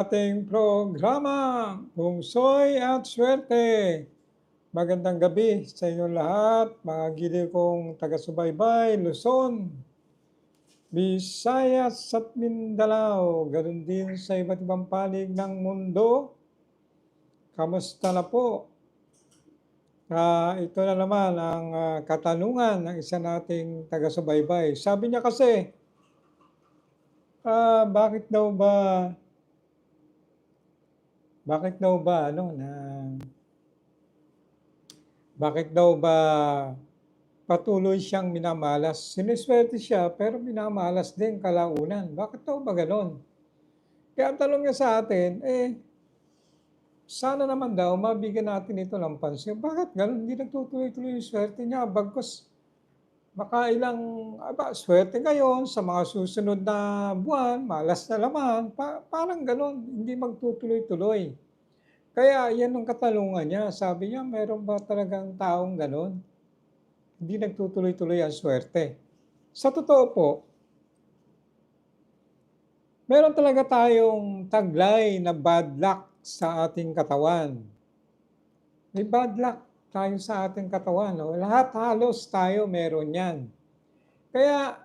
ating programa, Pungsoy at Swerte. Magandang gabi sa inyong lahat, mga giliw kong taga-subaybay, Luzon, Visayas at Mindanao, ganun din sa iba't ibang panig ng mundo. Kamusta na po? Ah, ito na naman ang ah, katanungan ng isa nating taga-subaybay. Sabi niya kasi, ah, bakit daw ba bakit daw ba ano na bakit daw ba patuloy siyang minamalas? Siniswerte siya pero minamalas din kalaunan. Bakit daw ba ganon? Kaya ang tanong niya sa atin, eh, sana naman daw mabigyan natin ito ng pansin. Bakit ganon? Hindi nagtutuloy-tuloy yung swerte niya. Bagkos makailang aba, swerte ngayon sa mga susunod na buwan, malas na naman. Pa- parang ganon, hindi magtutuloy-tuloy. Kaya yan ang katalungan niya. Sabi niya, meron ba talagang taong ganon? Hindi nagtutuloy-tuloy ang swerte. Sa totoo po, meron talaga tayong taglay na bad luck sa ating katawan. May bad luck tayo sa ating katawan. No? Lahat halos tayo meron yan. Kaya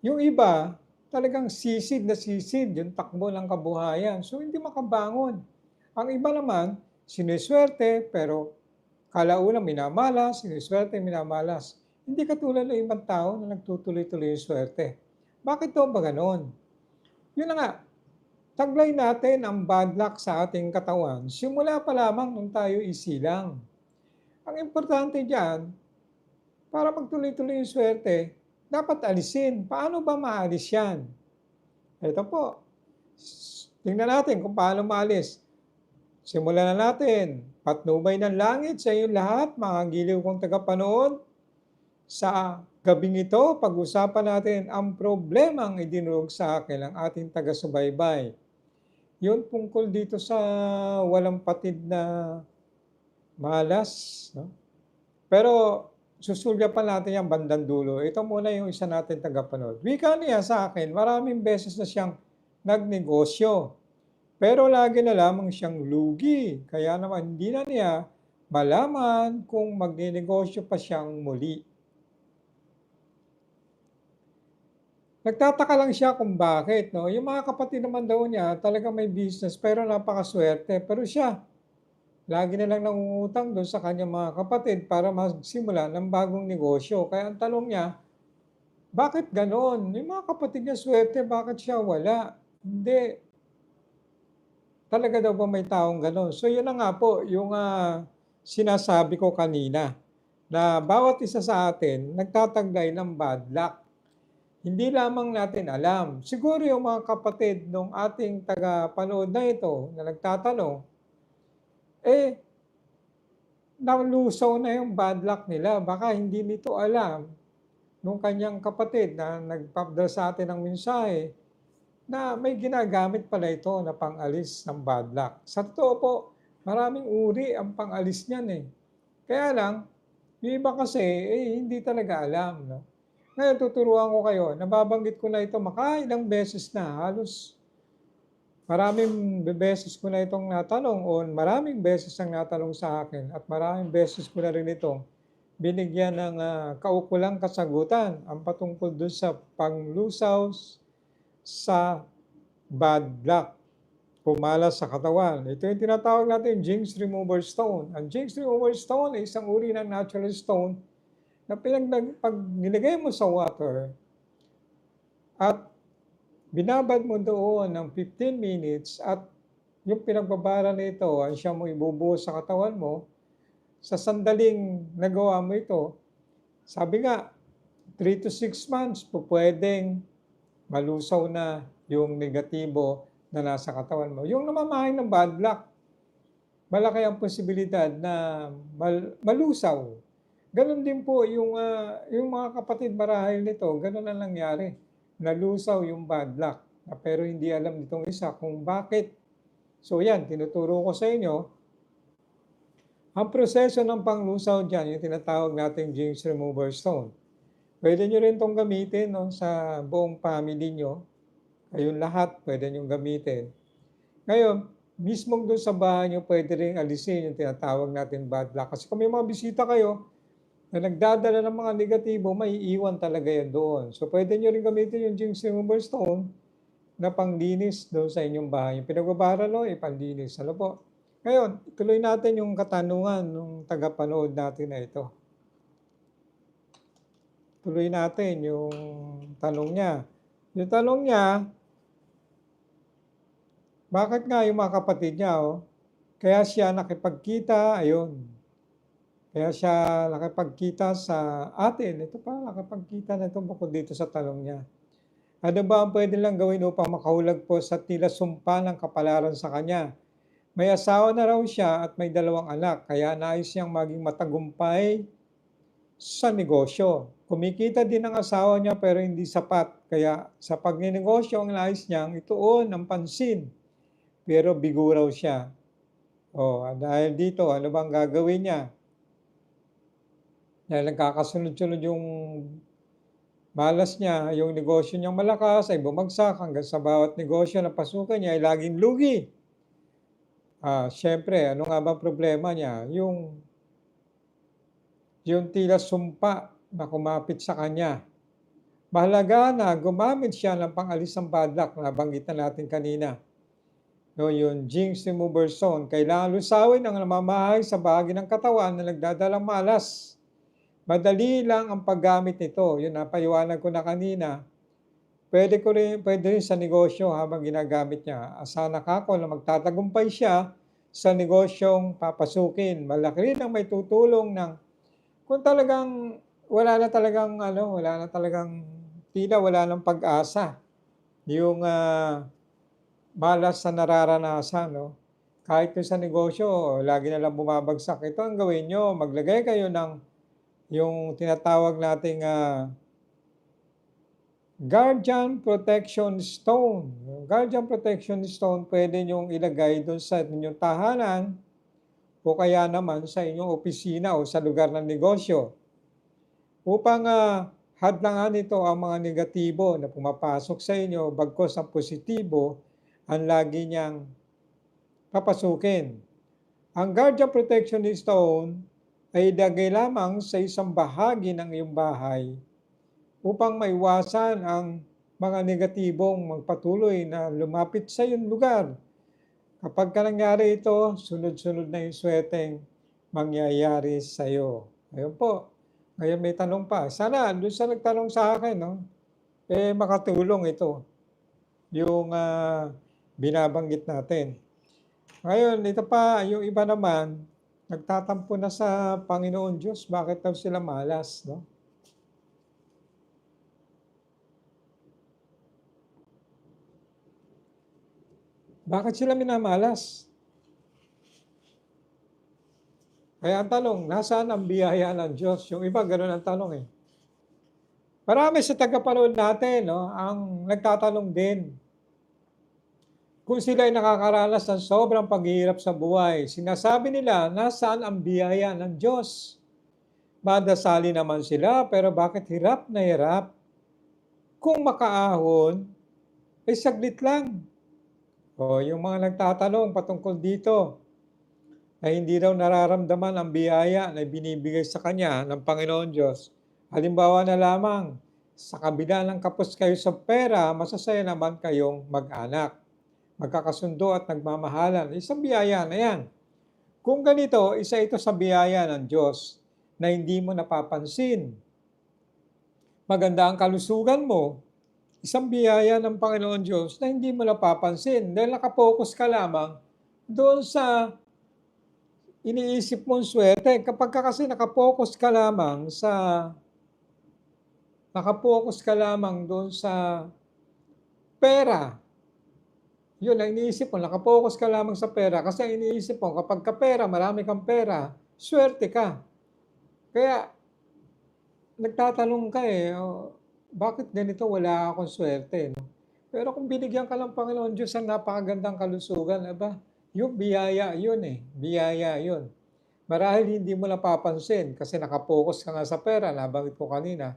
yung iba, talagang sisid na sisid yung takbo ng kabuhayan. So hindi makabangon. Ang iba naman, siniswerte pero kalaunan minamalas, siniswerte minamalas. Hindi katulad ng ibang tao na nagtutuloy-tuloy yung swerte. Bakit to ba ganon? Yun na nga, taglay natin ang bad luck sa ating katawan. Simula pa lamang nung tayo isilang. Ang importante dyan, para magtuloy-tuloy yung swerte, dapat alisin. Paano ba maalis yan? Ito po. Tingnan natin kung paano maalis. Simulan na natin. Patnubay ng langit sa inyong lahat, mga giliw kong tagapanood. Sa gabing ito, pag-usapan natin ang problemang idinurog sa akin ng ating taga-subaybay. Yun tungkol dito sa walang patid na malas. No? Pero susulya pa natin yung bandang dulo. Ito muna yung isa natin tagapanood. Wika niya sa akin, maraming beses na siyang nagnegosyo. Pero lagi na lamang siyang lugi. Kaya naman hindi na niya malaman kung magninegosyo pa siyang muli. Nagtataka lang siya kung bakit. No? Yung mga kapatid naman daw niya, talaga may business pero napakaswerte. Pero siya, lagi na lang nangungutang doon sa kanyang mga kapatid para magsimula ng bagong negosyo. Kaya ang tanong niya, bakit ganon? Yung mga kapatid niya swerte, bakit siya wala? Hindi. Talaga daw ba may taong ganon? So yun na nga po, yung uh, sinasabi ko kanina, na bawat isa sa atin nagtataglay ng bad luck. Hindi lamang natin alam. Siguro yung mga kapatid ng ating taga-panood na ito na nagtatanong, eh, nalusaw na yung bad luck nila. Baka hindi nito alam nung kanyang kapatid na nagpapdal sa atin ng mensahe na may ginagamit pala ito na pangalis ng bad luck. Sa totoo po, maraming uri ang pangalis niyan eh. Kaya lang, yung iba kasi, eh, hindi talaga alam. No? Ngayon, tuturuan ko kayo. Nababanggit ko na ito makailang beses na. Halos maraming beses ko na itong natanong o maraming beses ang natanong sa akin at maraming beses ko na rin itong binigyan ng uh, kaukulang kasagutan ang patungkol dun sa panglusaw sa bad luck, pumalas sa katawan. Ito yung tinatawag natin Jinx Remover Stone. Ang Jinx Remover Stone ay isang uri ng natural stone na pinag, pag nilagay mo sa water at binabad mo doon ng 15 minutes at yung pinagbabara nito ang siya mo ibubuo sa katawan mo, sa sandaling nagawa mo ito, sabi nga, 3 to 6 months po pwedeng malusaw na yung negatibo na nasa katawan mo. Yung namamahay ng bad luck, malaki ang posibilidad na mal- malusaw Ganon din po yung, uh, yung mga kapatid marahil nito, ganon na nangyari. Nalusaw yung bad luck. Pero hindi alam nitong isa kung bakit. So yan, tinuturo ko sa inyo. Ang proseso ng panglusaw dyan, yung tinatawag nating James Remover Stone. Pwede nyo rin itong gamitin no, sa buong family nyo. Kayong lahat, pwede nyo gamitin. Ngayon, mismong doon sa bahay nyo, pwede rin alisin yung tinatawag natin bad luck. Kasi kung may mga bisita kayo na nagdadala ng mga negatibo, may iwan talaga yan doon. So, pwede nyo rin gamitin yung Jinx Remover Stone na panglinis doon sa inyong bahay. Yung pinagbabara no, ipanlinis. Ano po? Ngayon, tuloy natin yung katanungan ng tagapanood natin na ito. Tuloy natin yung tanong niya. Yung tanong niya, bakit nga yung mga kapatid niya, oh, kaya siya nakipagkita, ayun. Kaya siya nakipagkita sa atin. Ito pa, nakipagkita na ito bukod dito sa tanong niya. Ano ba ang pwede lang gawin upang makahulag po sa tila sumpa ng kapalaran sa kanya? May asawa na raw siya at may dalawang anak, kaya nais niyang maging matagumpay sa negosyo. Kumikita din ang asawa niya pero hindi sapat. Kaya sa pagninegosyo ang nais niyang ituon ang pansin. Pero bigo raw siya. O, dahil dito, ano bang gagawin niya? Dahil nagkakasunod-sunod yung malas niya, yung negosyo niyang malakas ay bumagsak hanggang sa bawat negosyo na pasukan niya ay laging lugi. Ah, syempre, ano nga ba problema niya? Yung yung tila sumpa na kumapit sa kanya. Mahalaga na gumamit siya ng pangalis ng bad luck na banggit na natin kanina. No, yung jinx remover zone. Kailangan lusawin ang namamahay sa bahagi ng katawan na nagdadalang malas. Madali lang ang paggamit nito. Yun, napayuanag ko na kanina. Pwede, ko rin, pwede rin sa negosyo habang ginagamit niya. Asana ka ko na magtatagumpay siya sa negosyong papasukin. Malaki rin ang may tutulong ng kung talagang wala na talagang ano, wala na talagang tila wala nang pag-asa. Yung uh, malas sa nararanasan, no? Kahit sa negosyo, lagi na lang bumabagsak. Ito ang gawin nyo, maglagay kayo ng yung tinatawag nating uh, Guardian Protection Stone. Yung Guardian Protection Stone, pwede nyong ilagay doon sa inyong tahanan o kaya naman sa inyong opisina o sa lugar ng negosyo. Upang uh, hadlangan ito ang mga negatibo na pumapasok sa inyo, bagkos ang positibo, ang lagi niyang papasukin. Ang Guardian Protection Stone ay ilagay lamang sa isang bahagi ng iyong bahay upang maiwasan ang mga negatibong magpatuloy na lumapit sa iyong lugar. Kapag ka nangyari ito, sunod-sunod na yung sweating mangyayari sa iyo. Ayun po. Ngayon may tanong pa. Sana doon sa nagtanong sa akin, no? eh makatulong ito. Yung uh, binabanggit natin. Ngayon, ito pa, yung iba naman, nagtatampo na sa Panginoon Diyos. Bakit daw sila malas, no? Bakit sila minamalas? Kaya ang tanong, nasaan ang biyaya ng Diyos? Yung iba, ganun ang tanong eh. Marami sa tagapanood natin, no, ang nagtatanong din, kung sila ay nakakaranas ng sobrang paghihirap sa buhay, sinasabi nila, nasaan ang biyaya ng Diyos? Madasali naman sila, pero bakit hirap na hirap? Kung makaahon, ay saglit lang. O yung mga nagtatanong patungkol dito, ay hindi daw nararamdaman ang biyaya na binibigay sa kanya ng Panginoon Diyos. Halimbawa na lamang, sa kabila ng kapos kayo sa pera, masasaya naman kayong mag-anak. Magkakasundo at nagmamahalan. Isang biyaya na yan. Kung ganito, isa ito sa biyaya ng Diyos na hindi mo napapansin. Maganda ang kalusugan mo, isang biyaya ng Panginoon Diyos na hindi mo napapansin dahil nakapokus ka lamang doon sa iniisip mong swerte. Kapag ka kasi nakapokus ka lamang sa nakapokus ka lamang doon sa pera, yun ang iniisip mo, nakapokus ka lamang sa pera kasi ang iniisip mo, kapag ka pera, marami kang pera, swerte ka. Kaya, nagtatanong ka eh, oh, bakit ganito wala akong swerte? No? Pero kung binigyan ka ng Panginoon Diyos ang napakagandang kalusugan, aba, yung biyaya yun eh. Biyaya yun. Marahil hindi mo napapansin kasi nakapokus ka nga sa pera, nabanggit ko kanina.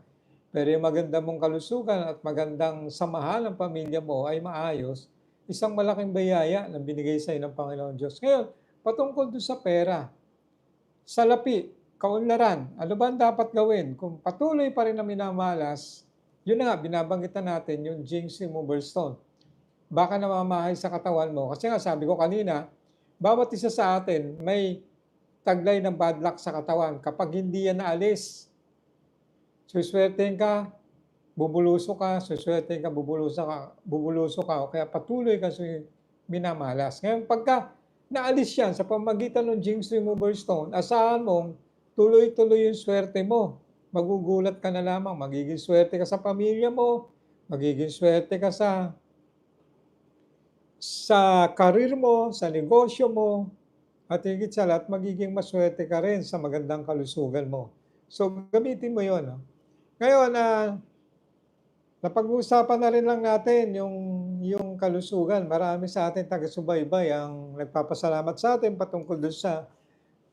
Pero yung maganda mong kalusugan at magandang samahan ng pamilya mo ay maayos, isang malaking bayaya na binigay sa ng Panginoon Diyos. Ngayon, patungkol doon sa pera, salapi, kaunlaran, ano ba ang dapat gawin? Kung patuloy pa rin na minamalas, yun na nga, binabanggitan natin yung jinx remover stone. Baka namamahay sa katawan mo. Kasi nga sabi ko kanina, bawat isa sa atin may taglay ng bad luck sa katawan. Kapag hindi yan naalis, suswertein ka, bubuluso ka, suswertein ka, bubuluso ka, bubuluso ka, o kaya patuloy ka sa minamalas. Ngayon, pagka naalis yan sa pamagitan ng jinx remover stone, asahan mong tuloy-tuloy yung swerte mo. Magugulat ka na lamang, magiging swerte ka sa pamilya mo, magiging swerte ka sa sa karir mo, sa negosyo mo, at higit sa lahat, magiging maswerte ka rin sa magandang kalusugan mo. So, gamitin mo yon. No? Ngayon, na napag-uusapan na rin lang natin yung, yung kalusugan. Marami sa atin taga-subaybay ang nagpapasalamat sa atin patungkol doon sa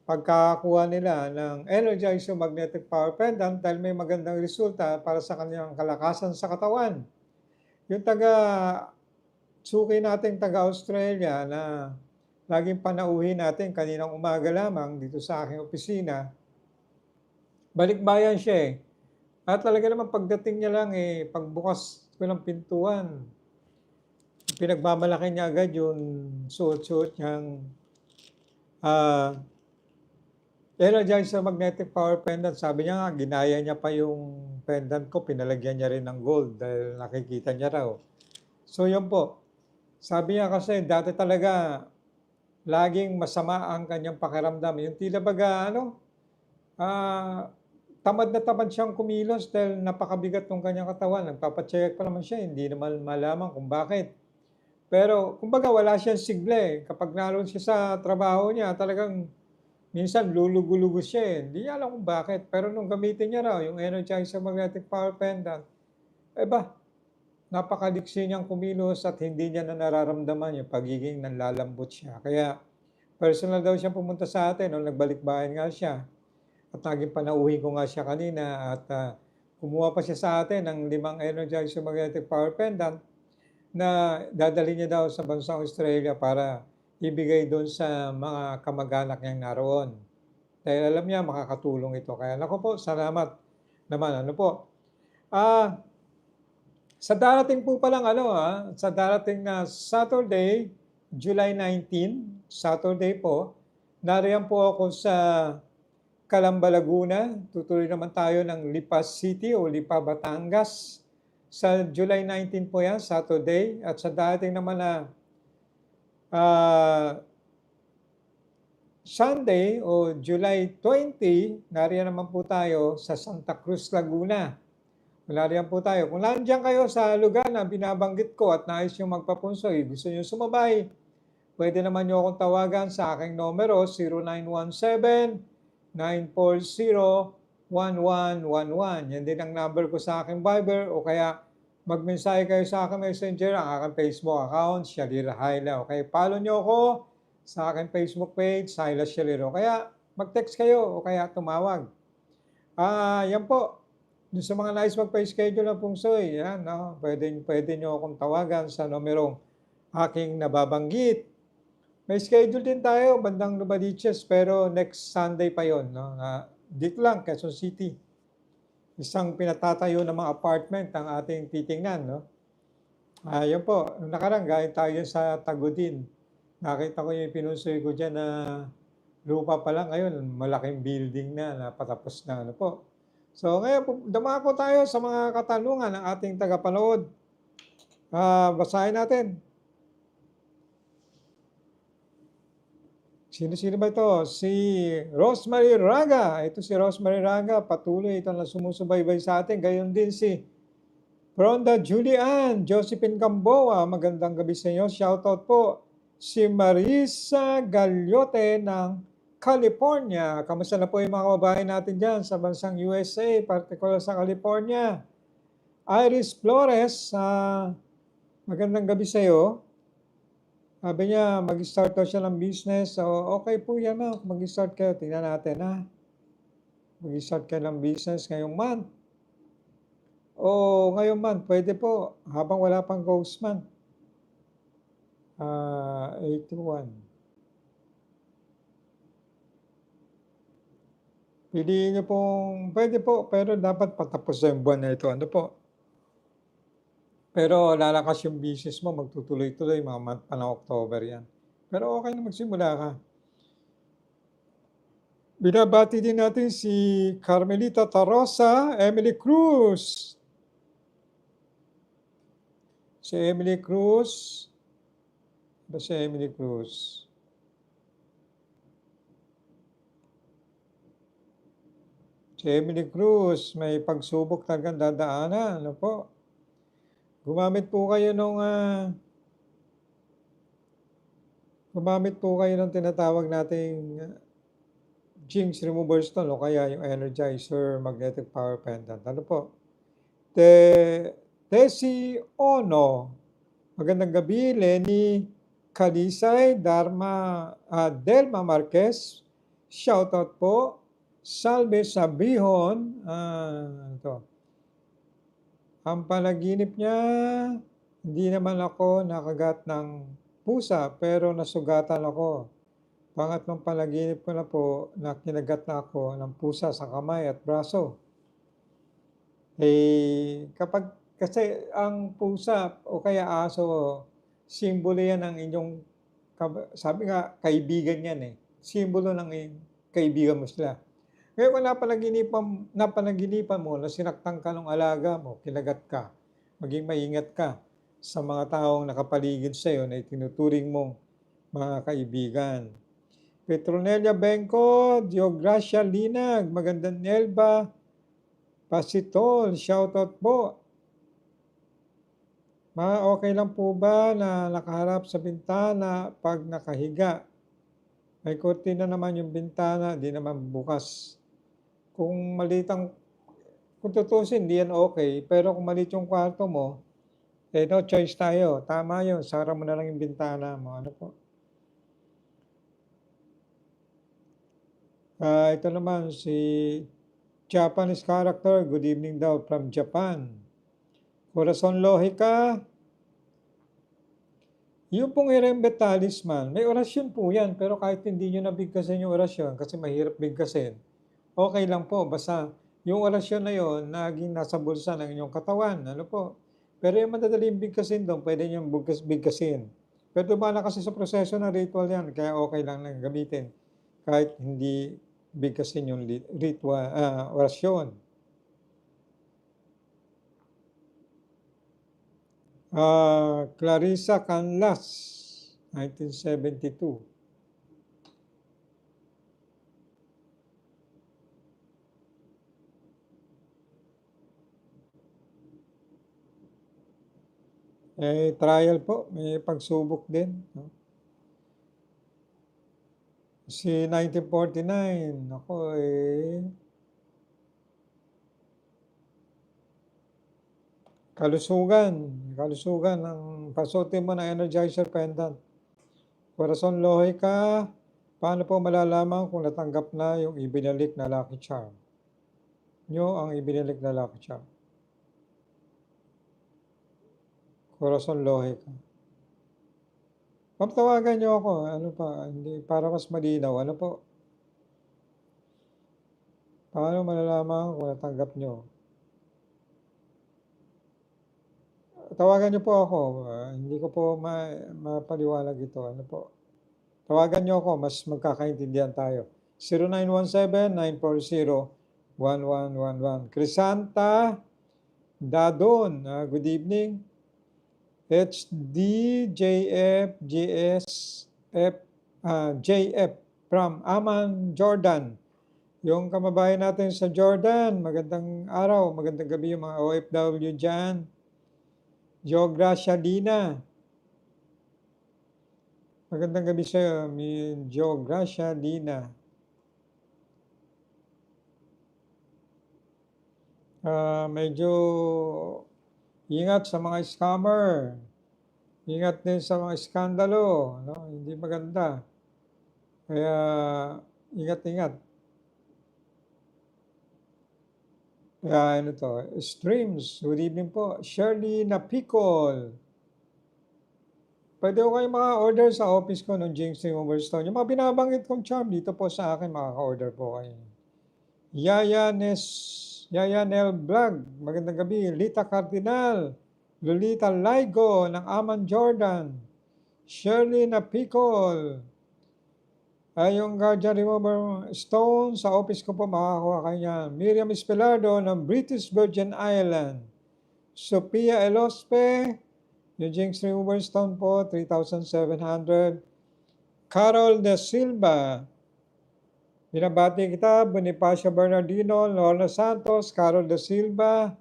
pagkakakuha nila ng Energizer Magnetic Power Pendant dahil may magandang resulta para sa kanilang kalakasan sa katawan. Yung taga suki nating taga-Australia na laging panauhin natin kaninang umaga lamang dito sa aking opisina, balikbayan siya eh. At talaga naman pagdating niya lang eh, pagbukas ko ng pintuan, pinagmamalaki niya agad yung suot-suot niyang uh, Energizer Magnetic Power Pendant. Sabi niya nga, ginaya niya pa yung pendant ko, pinalagyan niya rin ng gold dahil nakikita niya raw. So yun po, sabi niya kasi dati talaga laging masama ang kanyang pakiramdam. Yung tila baga ano, ah, tamad na tamad siyang kumilos dahil napakabigat ng kanyang katawan. Nagpapacheck pa naman siya, hindi naman malaman kung bakit. Pero kumbaga wala siyang sigle. Kapag naroon siya sa trabaho niya, talagang minsan lulugulugo siya eh. Hindi niya alam kung bakit. Pero nung gamitin niya raw, yung Energizer Magnetic Power Pendant, eh ba, napakadiksi niyang kumilos at hindi niya na nararamdaman yung pagiging nanlalambot siya. Kaya personal daw siya pumunta sa atin nung nagbalik-bayan nga siya. At naging panauhin ko nga siya kanina at uh, kumuha pa siya sa atin ng limang Energizer Magnetic Power Pendant na dadali niya daw sa bansang Australia para ibigay doon sa mga kamag-anak niyang naroon. Dahil alam niya makakatulong ito. Kaya nako po, salamat naman. Ano po? Ah, sa darating po palang ano ha, sa darating na Saturday, July 19, Saturday po, nariyan po ako sa Calamba, Laguna. Tutuloy naman tayo ng Lipa City o Lipa, Batangas. Sa July 19 po yan, Saturday. At sa darating naman na uh, Sunday o July 20, nariyan naman po tayo sa Santa Cruz, Laguna. Malariyan po tayo. Kung nandiyan kayo sa lugar na binabanggit ko at nais yung magpapunsoy, gusto nyo sumabay, pwede naman nyo akong tawagan sa aking numero 0917-940-1111. Yan din ang number ko sa aking Viber o kaya magmensahe kayo sa aking messenger, ang aking Facebook account, Shalira Haila. Okay, follow nyo ako sa aking Facebook page, Silas Shaliro. Kaya mag-text kayo o kaya tumawag. Ah, yan po. Yung sa mga nais magpa-schedule ng pungsoy, yan, no? pwede, pwede nyo akong tawagan sa numerong aking nababanggit. May schedule din tayo, bandang Nubaliches, pero next Sunday pa yon no? Na, dito lang, Quezon City. Isang pinatatayo ng mga apartment ang ating titingnan. No? Ayun po, nakarang, galing tayo sa Tagudin. Nakita ko yung pinunsoy ko dyan na lupa pa lang ngayon, malaking building na, napatapos na. Ano po. So ngayon, dumako tayo sa mga katanungan ng ating tagapanood. Uh, basahin natin. Sino-sino ba ito? Si Rosemary Raga. Ito si Rosemary Raga. Patuloy ito na sumusubaybay sa atin. Gayon din si Ronda Julian, Josephine Gamboa. Magandang gabi sa inyo. Shoutout po. Si Marisa Galyote ng California. Kamusta na po yung mga kababayan natin dyan sa bansang USA, particular sa California? Iris Flores, uh, magandang gabi sa iyo. Sabi niya, mag-start daw siya ng business. So, okay po yan, ma. Mag-start kayo. Tingnan natin, ha. Mag-start kayo ng business ngayong month. O ngayong month, pwede po. Habang wala pang ghost month. Ah, 81. Piliin niyo pong puwede po, pero dapat patapos na yung buwan na ito, ano po? Pero lalakas yung business mo, magtutuloy-tuloy, mga month pa ng October 'yan. Pero okey na magsimula ka. Binabati din natin si Carmelita Tarosa, Emily Cruz. Si Emily Cruz. Ba si Emily Cruz? Si Emily Cruz, may pagsubok talagang dadaanan, ano po? Gumamit po kayo nung, ah gumamit po kayo ng tinatawag nating Jinx Remover Stone o kaya yung Energizer Magnetic Power Pendant. Ano po? Te Tessie Ono. Magandang gabi, Lenny Kalisay, Dharma, ah, Delma Marquez. Shoutout po. Salve Sabihon. Ah, ito. Ang panaginip niya, hindi naman ako nakagat ng pusa pero nasugatan ako. Pangatlong panaginip ko na po na kinagat na ako ng pusa sa kamay at braso. Eh, kapag kasi ang pusa o kaya aso, simbolo yan ng inyong, sabi nga, kaibigan yan eh. Simbolo ng kaibigan mo sila. Ngayon kung napanaginipan, napanaginipan mo na sinaktan ka ng alaga mo, kinagat ka, maging maingat ka sa mga taong nakapaligid sa iyo na itinuturing mong mga kaibigan. Petronelia Benko, Diogracia Linag, magandang Nelba, Pasitol, shoutout po. Ma, okay lang po ba na nakaharap sa bintana pag nakahiga? May kurtina naman yung bintana, di naman bukas. Kung maliit ang, kung tutusin, di yan okay. Pero kung maliit yung kwarto mo, eh no choice tayo. Tama yun, sara mo na lang yung bintana mo. Ano po? Ah, ito naman si Japanese character. Good evening daw from Japan. Corazon Lohica. Yung pong Irembe Talisman, may orasyon po yan, pero kahit hindi nyo nabigkasin yung orasyon, kasi mahirap bigkasin, okay lang po, basta yung orasyon na yon naging nasa bulsa ng inyong katawan, ano po. Pero yung madadaling bigkasin doon, pwede nyo bigkas, bigkasin. Pero dumana kasi sa proseso ng ritual yan, kaya okay lang lang gamitin, kahit hindi bigkasin yung ritual, ah, orasyon. Ah, Clarissa Canlas, 1972. Eh, trial po, may pagsubok din. No? Si 1949, ako eh, kalusugan, kalusugan ng pasutin mo ng Energizer Pendant. Corazon Lohica, paano po malalaman kung natanggap na yung ibinalik na Lucky Charm? Nyo ang ibinalik na Lucky Charm. Corazon Lohica. Papatawagan nyo ako, ano pa, hindi, para mas malinaw, ano po? Paano malalaman kung natanggap nyo? Tawagan niyo po ako, ah, hindi ko po ma mapaliwanag ito, ano po. Tawagan niyo ako, mas magkakaintindihan tayo. 0917-940-1111. Crisanta Dadon, ah, good evening. HDJFGSF ah, JF from Amman, Jordan. Yung kamabayan natin sa Jordan, magandang araw, magandang gabi yung mga OFW dyan. Geogracia Dina. Magandang gabi sa iyo, Geogracia Dina. Ah, medyo ingat sa mga scammer. Ingat din sa mga iskandalo, no? Hindi maganda. Kaya ingat-ingat. Kaya ano to, streams, good evening po. Shirley Napicol. Pwede ko kayo maka-order sa office ko ng Jinx Remover Stone. Yung mga binabanggit kong charm dito po sa akin, makaka-order po kayo. Yaya Nes, Yaya Nel Vlog, magandang gabi. Lita Cardinal, Lolita Laigo ng Aman Jordan, Shirley Napicol, ay yung Guardian Remover Stone sa office ko po makakakuha kayo yan. Miriam Espelardo ng British Virgin Island. Sophia Elospe, yung Jinx Remover Stone po, 3,700. Carol De Silva, binabati kita, Bonifacio Bernardino, Lorna Santos, Carol De Silva,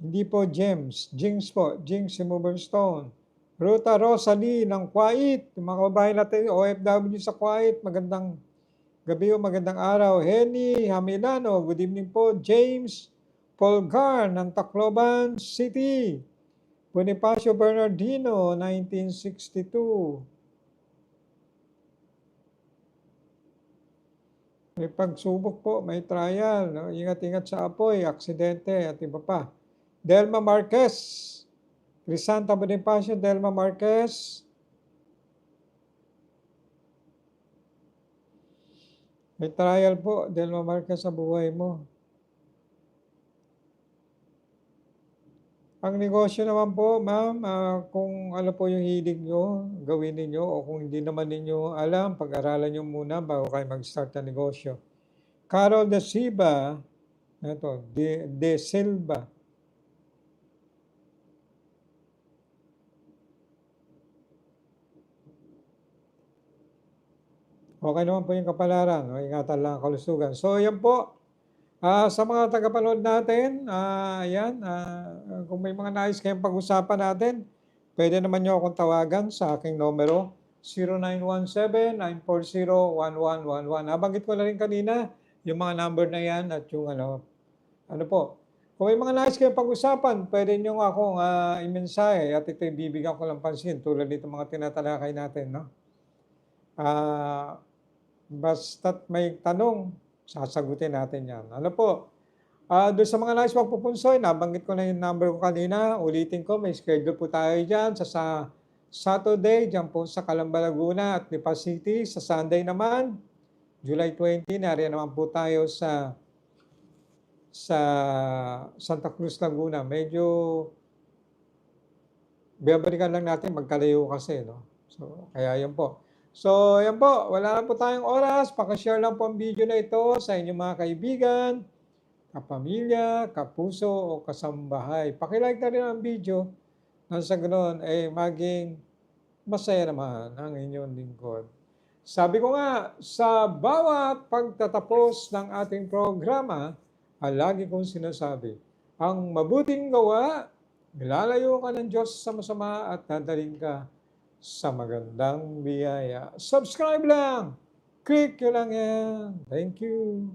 hindi po James, Jinx po, Jinx Stone. Ruta Rosalie ng Kuwait, mga kababayan natin, OFW sa Kuwait, magandang gabi o magandang araw. Henny Hamilano, good evening po. James Polgar ng Tacloban City. Bonifacio Bernardino, 1962. May pagsubok po, may trial. No? Ingat-ingat sa apoy, aksidente at iba pa. Delma Marquez, Crisanta Bonifacio, Delma Marquez. May trial po, Delma Marquez sa buhay mo. Ang negosyo naman po, ma'am, ah, kung ano po yung hilig nyo, gawin ninyo o kung hindi naman ninyo alam, pag-aralan nyo muna bago kayo mag-start na negosyo. Carol De Silva, ito, De, De Silva. Okay naman po yung kapalaran, no? ingatan lang ang kalusugan. So, yan po. Ah, sa mga tagapanood natin, ah, ayan, ah, kung may mga nais kayong pag-usapan natin, pwede naman nyo akong tawagan sa aking numero 0917-940-1111. Nabanggit ko na rin kanina yung mga number na yan at yung ano, ano po. Kung may mga nais kayong pag-usapan, pwede nyo akong uh, imensahe at ito bibigyan ko lang pansin tulad dito mga tinatalakay natin. No? Ah, basta't may tanong, sasagutin natin yan. Ano po? Ah, doon sa mga nais magpupunsoy, nabanggit ko na yung number ko kanina. Ulitin ko, may schedule po tayo dyan sa, sa Saturday, dyan po sa Calamba, Laguna at Lipa City. Sa Sunday naman, July 20, nariyan naman po tayo sa sa Santa Cruz, Laguna. Medyo babalikan lang natin, magkalayo kasi, no? So, kaya yun po. So, yan po. Wala na po tayong oras. Pakashare lang po ang video na ito sa inyong mga kaibigan, kapamilya, kapuso o kasambahay. Pakilike na rin ang video nang sa ganoon eh, maging masaya naman ang inyong lingkod. Sabi ko nga, sa bawat pagtatapos ng ating programa, ay lagi kong sinasabi, ang mabuting gawa, nilalayo ka ng Diyos sa masama at dadaling ka sa magandang biyaya. Subscribe lang! Click nyo lang yan. Thank you.